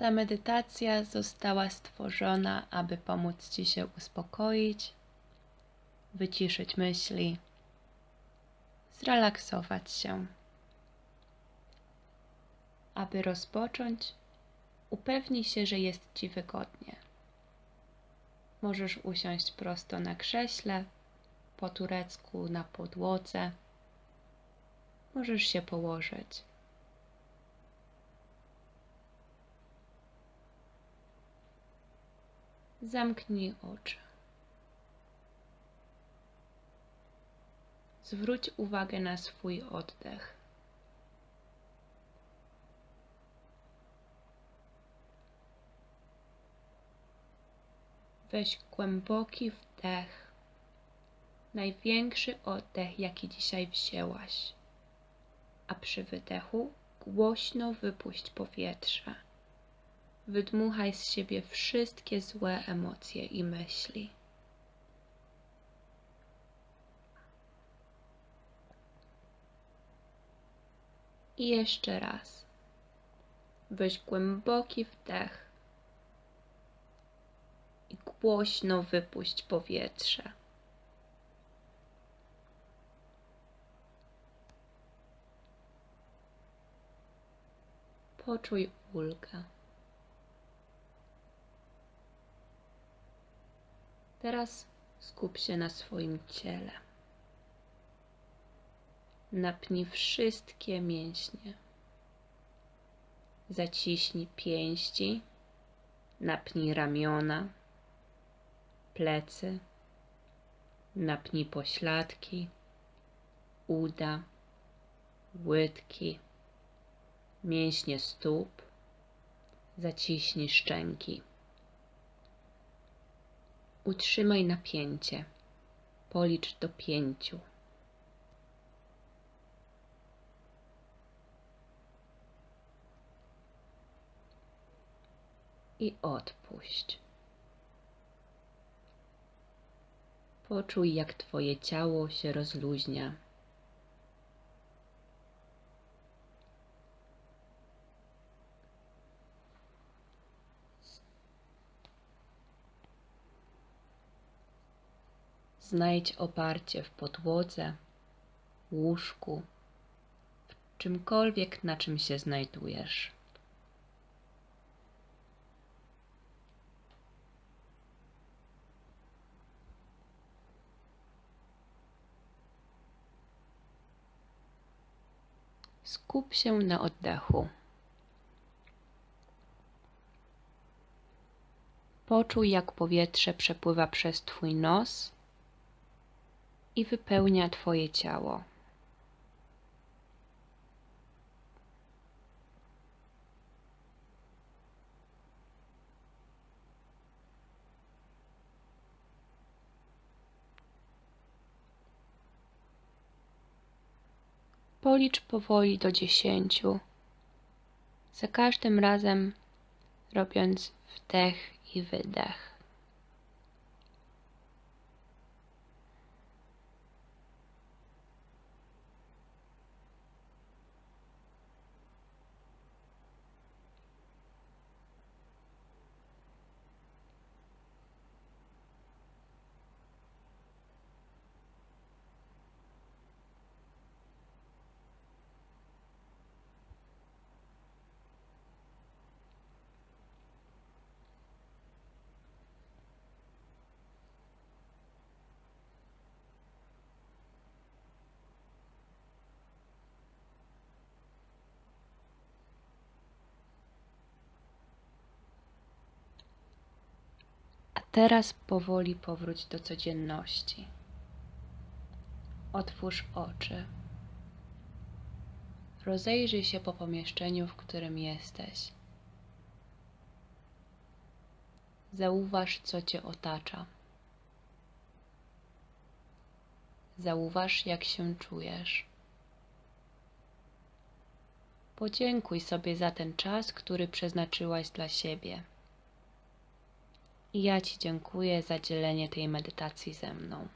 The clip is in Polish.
Ta medytacja została stworzona, aby pomóc Ci się uspokoić, wyciszyć myśli, zrelaksować się. Aby rozpocząć, upewnij się, że jest Ci wygodnie. Możesz usiąść prosto na krześle, po turecku na podłodze. Możesz się położyć. Zamknij oczy. Zwróć uwagę na swój oddech. Weź głęboki wdech, największy oddech, jaki dzisiaj wzięłaś, a przy wydechu głośno wypuść powietrze. Wydmuchaj z siebie wszystkie złe emocje i myśli. I jeszcze raz. Weź głęboki wdech i głośno wypuść powietrze. Poczuj ulgę. Teraz skup się na swoim ciele. Napnij wszystkie mięśnie. Zaciśnij pięści, napnij ramiona, plecy, napnij pośladki, uda, łydki, mięśnie stóp, zaciśnij szczęki. Utrzymaj napięcie. Policz do pięciu. I odpuść. Poczuj, jak Twoje ciało się rozluźnia. Znajdź oparcie w podłodze, łóżku, w czymkolwiek, na czym się znajdujesz. Skup się na oddechu. Poczuj, jak powietrze przepływa przez Twój nos i wypełnia Twoje ciało. Policz powoli do dziesięciu, za każdym razem robiąc wdech i wydech. Teraz powoli powróć do codzienności. Otwórz oczy. Rozejrzyj się po pomieszczeniu, w którym jesteś. Zauważ, co cię otacza. Zauważ, jak się czujesz. Podziękuj sobie za ten czas, który przeznaczyłaś dla siebie. I ja Ci dziękuję za dzielenie tej medytacji ze mną.